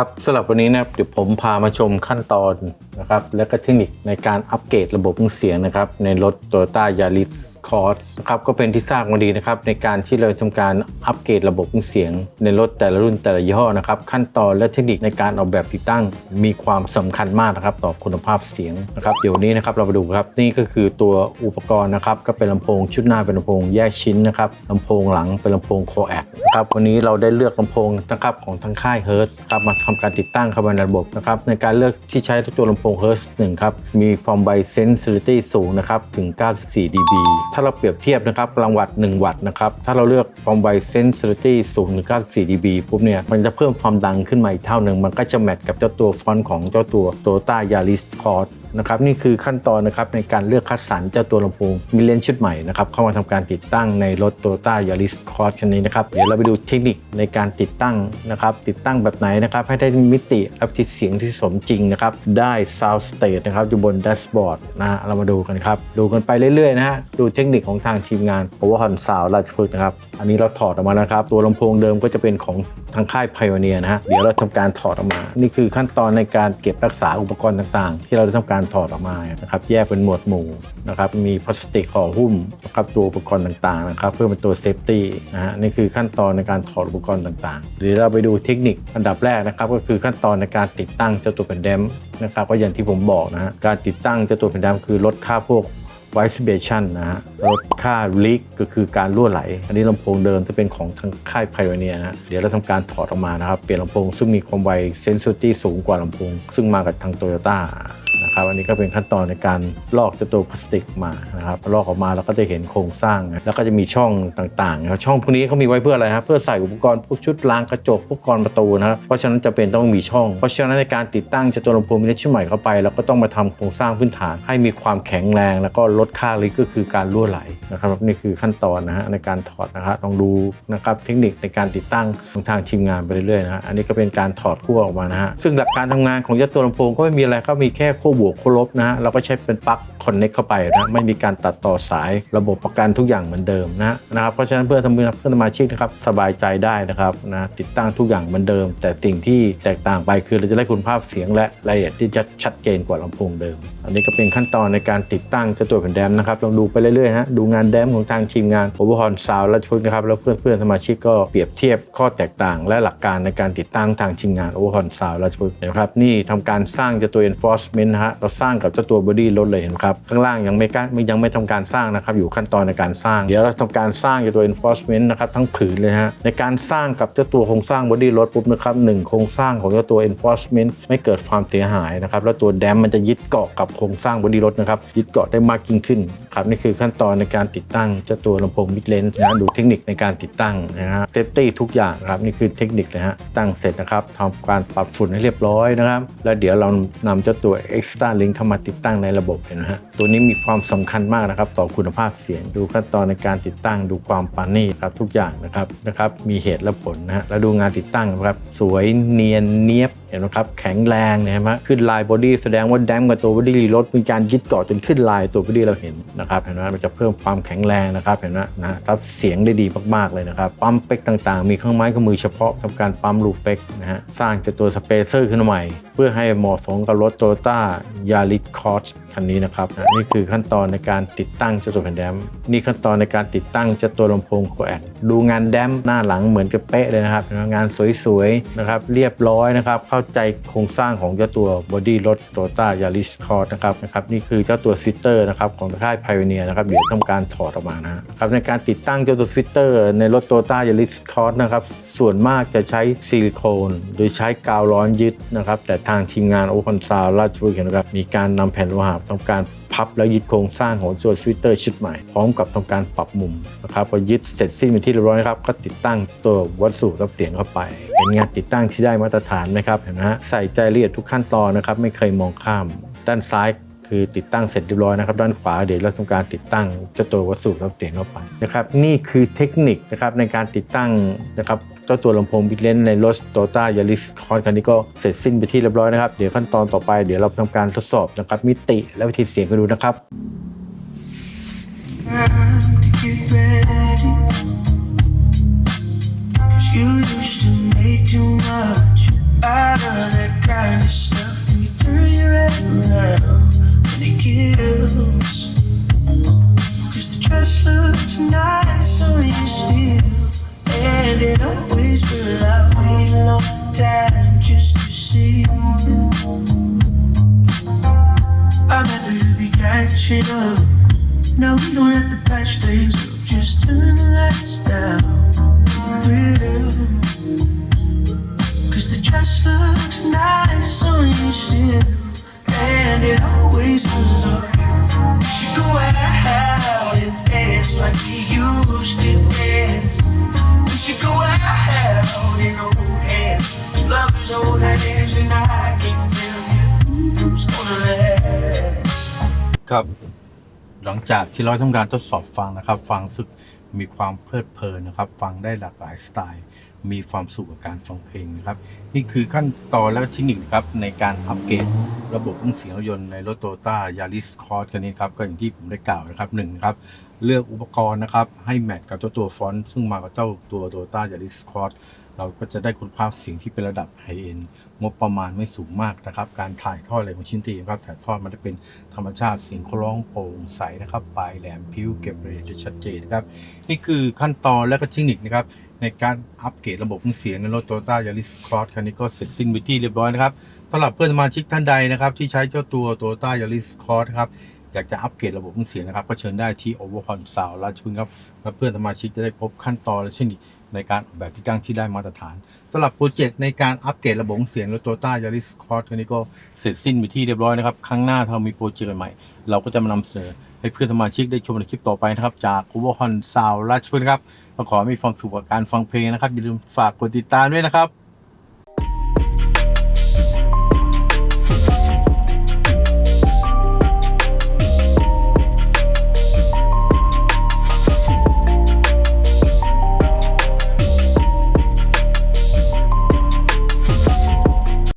ครับสำหรับวันนี้นะครับเดี๋ยวผมพามาชมขั้นตอนนะครับและก็เทคนิคในการอัปเกรดระบบเครื่องเสียงนะครับในรถ Toyota Yaris Cross นะครับก็เป็นที่ทราบมาดีนะครับในการที่เราทำการอัปเกรดระบบเสียง ในรถแต่ละรุ่นแต่ละยี่ห้อนะครับขั้นตอนและเทคนิคในการออกแบบติดตั้ง มีความสำคัญมากนะครับต่อคุณภาพเสียงนะครับเดี๋ยวนี้นะครับเรามาดูครับนี่ก็คือตัวอุปกรณ์นะครับก็เป็นลำโพงชุดหน้าเป็นลำโพงแยกชิ้นนะครับลำโพงหลังเป็นลำโพงโคแอคนะครับวันนี้เราได้เลือกลำโพงนะครับของทางค่ายเฮิร์ตครับมาทำการติดตั้งเข้าไปในระบบนะครับในการเลือกที่ใช้ตัวลำโพงเฮิร์ตหนึ่งครับมีความไบเซนซิลิตี้สูงนะครับถึง 94 dB ถ้าเราเปรียบเทียบนะครับพลังวัตต์1วัตต์นะครับ ถ้าเราเลือกความไวเซนซิลิตี้สูงถึง94 dB ปุ๊บเนี่ย มันจะเพิ่มความดังขึ้นมาอีกเท่าหนึ่ง มันก็จะแมทกับเจ้าตัวฟอนต์ของเจ้าตัว Toyota Yaris Cross นะครับนี่คือขั้นตอนนะครับในการเลือกคัดสรรเจ้าตัวลำโพงมิเลนชุดใหม่นะครับเข้ามาทำการติดตั้งในรถ Toyota Yaris Cross คันนี้นะครับเดี๋ยวเราไปดูเทคนิคในการติดตั้งนะครับติดตั้งแบบไหนนะครับให้ได้มิติและทิศเสียงที่สมจริงนะครับได้ Sound State นะครับอยู่บนแดชบอร์ดนะฮะเรามาดูกันครับดูกันไปเรื่อยๆนะฮะดูเทคนิคของทางทีมงาน Power Hon Sound ราชพฤกษ์นะครับอันนี้เราถอดออกมาแล้วครับตัวลำโพงเดิมก็จะเป็นของทางค่าย Pioneer นะฮะเดี๋ยวเราทำการถอดออกมา นี่คือขั้นตอนในการเก็บรักษาอุปกรณ์ต่างๆ ที่เราได้ทำการถอดออกมานะครับแยกเป็นหมวดหมู่นะครับมีพลาสติกห่อหุ้มนะครับตัวอุปกรณ์ต่างๆนะครับเพื่อเป็นตัวเซฟตี้นะฮะนี่คือขั้นตอนในการถอดอุปกรณ์ต่างๆเดี๋ยวเราไปดูเทคนิคอันดับแรกนะครับก็คือขั้นตอนในการติดตั้งเจ้าตัวแผ่นแดมนะครับก็อย่างที่ผมบอกนะฮะการติดตั้งเจ้าตัวแผ่นแดมคือลดค่าพวก vibration นะฮะลดค่า leak ก็คือการรั่วไหล อันนี้ลำโพงเดิมจะเป็นของทางค่าย Pioneer นะฮะเดี๋ยวเราทำการถอดออกมานะครับ เปลี่ยนลำโพงซึ่งมีความไว sensitivity สูงกว่าลำโพง ซึ่งมากับทาง Toyota นะครับอันนี้ก็เป็นขั้นตอนในการลอกเจตัวพลาสติกมานะครับลอกออกมาแล้วก็จะเห็นโครงสร้าง แล้วก็จะมีช่องต่างๆนะช่องพวกนี้เขามีไว้เพื่ออะไรครับเพื่อใส่อุปกรณ์พวกชุดล้างกระจกพวกกรประตูนะครับเพราะฉะนั้นจะเป็นต้องมีช่อง เพราะฉะนั้นในการติดตั้งเจตัวลำโพงมินิชิ้นใหม่เข้าไปเราก็ต้องมาทำโครงสร้างพื้นฐาน ให้มีความแข็งแรง แล้วก็ลดค่าลิกก็คือการรั่วไหลนะครับนี่คือขั้นตอนนะฮะในการถอดนะครับลองดูนะครับเทคนิคในการติดตั้งของทางทีมงานไปเรื่อยๆนะฮะอันนี้ก็เป็นการถอดขั้วออกมานะฮะซึ่งหลักการทำงานของจตัวลำโพงก็ไม่มีอะไรก็มีแค่ขั้วบวกขั้วลบนะเราก็ใช้เป็นปลั๊กคอนเน็กเข้าไปนะไม่มีการตัดต่อสายระบบประกันทุกอย่างเหมือนเดิมนะนะครับเพราะฉะนั้นเพื่อทำเพื่อนสมาชิกนะครับสบายใจได้นะครับนะติดตั้งทุกอย่างเหมือนเดิม แต่สิ่งที่แตกต่างไปคือเราจะได้คุณภาพเสียงและรายละเอียดที่จะชัดเจนกว่าลำโพงเดิม อันนี้ก็เป็นขั้นตอนในการติดตั้งเจ้าตัวแผ่นแดมนะครับลองดูไปเรื่อยๆฮะดูงานแดมของทางทีมงานโอเวอร์ฮอนซาวและชุดนะครับแล้วเพื่อนๆสมาชิกก็เปรียบเทียบข้อแตกต่าง และหลักการในการติดตั้งทางทีมงานโอเวอร์ฮอนซาวและชุดนะครับนี่ทำการสร้างเจ้าตัว enforcement นะฮะเราสร้างกับเจ้าตัว body รถเลยเห็นไหมครับข้างล่างยังไม่กล้ายังไม่ทำการสร้างนะครับอยู่ขั้นตอนในการสร้าง เดี๋ยวเราทำการสร้างเจ้าตัว enforcement นะครับทั้งผืนเลยฮะในการสร้างกับเจ้าตัวโครงสร้าง body รถปุ๊บนะครับหนึ่งโครงสร้างของเจ้าตัว enforcement ไม่เกิดความเสียหายนะครับแล้วตัวแดมมันจะยึดเกาะกับโครงสร้าง body รถนะครับยึดเกาะได้มากยิ่งขึ้นครับนี่คือขั้นตอนในการติดตั้งเจ้าตัวลำโพง mid range นะดูเทคนิคในการติดตั้งนะฮะ safety ทุกอย่างครับนี่คือเทคนิคเลยฮะตั้งเสร็จนะครับทำการปรับฝุ่นให้เรียบร้อยนะครับแล้วเดี๋ยวเรานำเจ้าตัว extra link เข้ามาติดตั้งในระบบเห็นไหมฮะตัวนี้มีความสำคัญมากนะครับ ต่อคุณภาพเสียงดูขั้นตอนในการติดตั้งดูความปานนี่ครับทุกอย่างนะครับนะครับ มีเหตุและผลนะฮะแล้วดูงานติดตั้งนะครับ สวยเนียนเนียบเห็นไหมครับแข็งแรงเห็นไหมขึ้นลายบอดี้แสดงว่าแดมกับตัวบอดี้รถมีการยึดเกาะจนขึ้นลายตัวบอดี้เราเห็นนะครับเห็นไหมมันจะเพิ่มความแข็งแรงนะครับเห็นไหมนะรับเสียงได้ดีมากๆเลยนะครับปั๊มเป็กต่างๆ มีเครื่องไม้เครื่องมือเฉพาะทำการปั๊มลูกเป็กนะฮะสร้างจ้าตัวสเปเซอร์ขึ้นใหม่ เพื่อให้เหมาะสมกับรถโตโยต้ายาลิคอร์ส คันนี้นะครับนี่คือขั้นตอนในการติดตั้งเจ้าตัวแผ่นแดมนี่ขั้นตอนในการติดตั้งเจ้าตัวลำโพงโคแอนดูงานแดมหน้าหลังเหมือนกับเป๊ะเลยนะครับ งานสวยๆนะครับเรียบร้อยนะครับ เข้าใจโครงสร้างของเจ้าตัวบอดี้รถโตต้ายาริสคอร์สนะครับนะครับนี่คือเจ้าตัวฟิลเตอร์นะครับของค่ายไพ i เนียนะครับเดี๋ยวทำการถอดออกมานะครับในการติดตั้งเจ้าตัวฟิลเตอร์ในรถโตต้ายาริสคอร์สนะครับส่วนมากจะใช้ซิลิโคนโดยใช้กาวร้อนยึดนะครับแต่ทางทีมงานโอคอนซาวราชบุรีนะครับมีการนำแผ่นโลหะทำการพับแล้วยึดโครงสร้างของตัวสวิตเตอร์ชุดใหม่ พร้อมกับทำการปรับมุมนะครับพอยึดเสร็จสิ้นเป็นที่เรียบร้อยนะครับก็ติดตั้งตัววัสดุรับเสียงเข้าไป เป็นงานติดตั้งที่ได้มาตรฐานนะครับเห็นไหมฮะใส่ใจละเอียดทุกขั้นตอนนะครับไม่เคยมองข้าม ด้านซ้ายคือติดตั้งเสร็จเรียบร้อยนะครับ ด้านขวาเดี๋ยวเราทำการติดตั้งเจ้าตัววัสดุรับเสียงเข้าไปนะครับนี่คือเทคนิคนะครับในการติดตั้งนะครับ เจ้าตัวลำโพงบิ๊กเลนในรถโตต้ายาริสคอนคันนี้ก็เสร็จสิ้นไปที่เรียบร้อยนะครับ เดี๋ยวขั้นตอนต่อไปเดี๋ยวเราทำการทดสอบนะครับ มิติและวิธีเสียงกันดูนะครับ you used to make too much patch it up. No, we don't have to patch things up. Just turn the lights down. Cause the dress looks nice on you still. And it always does. We ครับ หลังจากที่เราทำการทดสอบฟังนะครับ ฟังสึกมีความเพลิดเพลินนะครับ ฟังได้หลากหลายสไตล์ มีความสุขกับการฟังเพลงนะครับ นี่คือขั้นตอนและเทคนิคนะครับในการอัปเกรดระบบเครื่องเสียงรถยนต์ในรถโตต้ายาริสคอร์สคันนี้ครับก็อย่างที่ผมได้กล่าวนะครับหนึ่งครับเลือกอุปกรณ์นะครับให้แมทกับเจ้าตัวฟอนต์ซึ่งมากับเจ้าตัวโตต้ายาริสคอร์ส เราก็จะได้คุณภาพเสียงที่เป็นระดับไฮเอ็นงบประมาณไม่สูงมากนะครับ การถ่ายทอดอะไรของชิ้นตีนะครับถ่ายทอดมันจะเป็นธรรมชาติเสียงเขาร้องโปร่งใสนะครับปลายแหลมพิ้วเก็บรายละเอียดชัดเจนนะครับนี่คือขั้นตอนและก็เทคนิคนะครับในการอัปเกรดระบบเสียงในรถ Toyota Yaris Cross คันนี้ก็เสร็จสิ้นไปที่เรียบร้อยนะครับสำหรับเพื่อนสมาชิกท่านใดนะครับ ที่ใช้เจ้าตัว Toyota Yaris Cross ครับอยากจะอัปเกรดระบบเสียงนะครับ ก็เชิญได้ที่ Overhaul สาวราชพฤกษ์ครับและเพื่อนสมาชิกจะได้พบขั้นตอนและเทคนิค ในการออกแบบที่ตั้งที่ได้มาตรฐานสำหรับโปรเจกต์ในการอัปเกรดระบบเสียงรถ Toyota Yaris Cross คันนี้ก็เสร็จสิ้นไปที่เรียบร้อยนะครับครั้งหน้าถ้าเรามีโปรเจกต์ใหม่ เราก็จะมานำเสนอให้เพื่อนสมาชิกได้ชมในคลิปต่อไปนะครับจากคุวอฮอนซาวราชพฤกษ์ครับขอให้มีความสุขกับการฟังเพลงนะครับอย่าลืมฝากกดติดตามด้วยนะครับ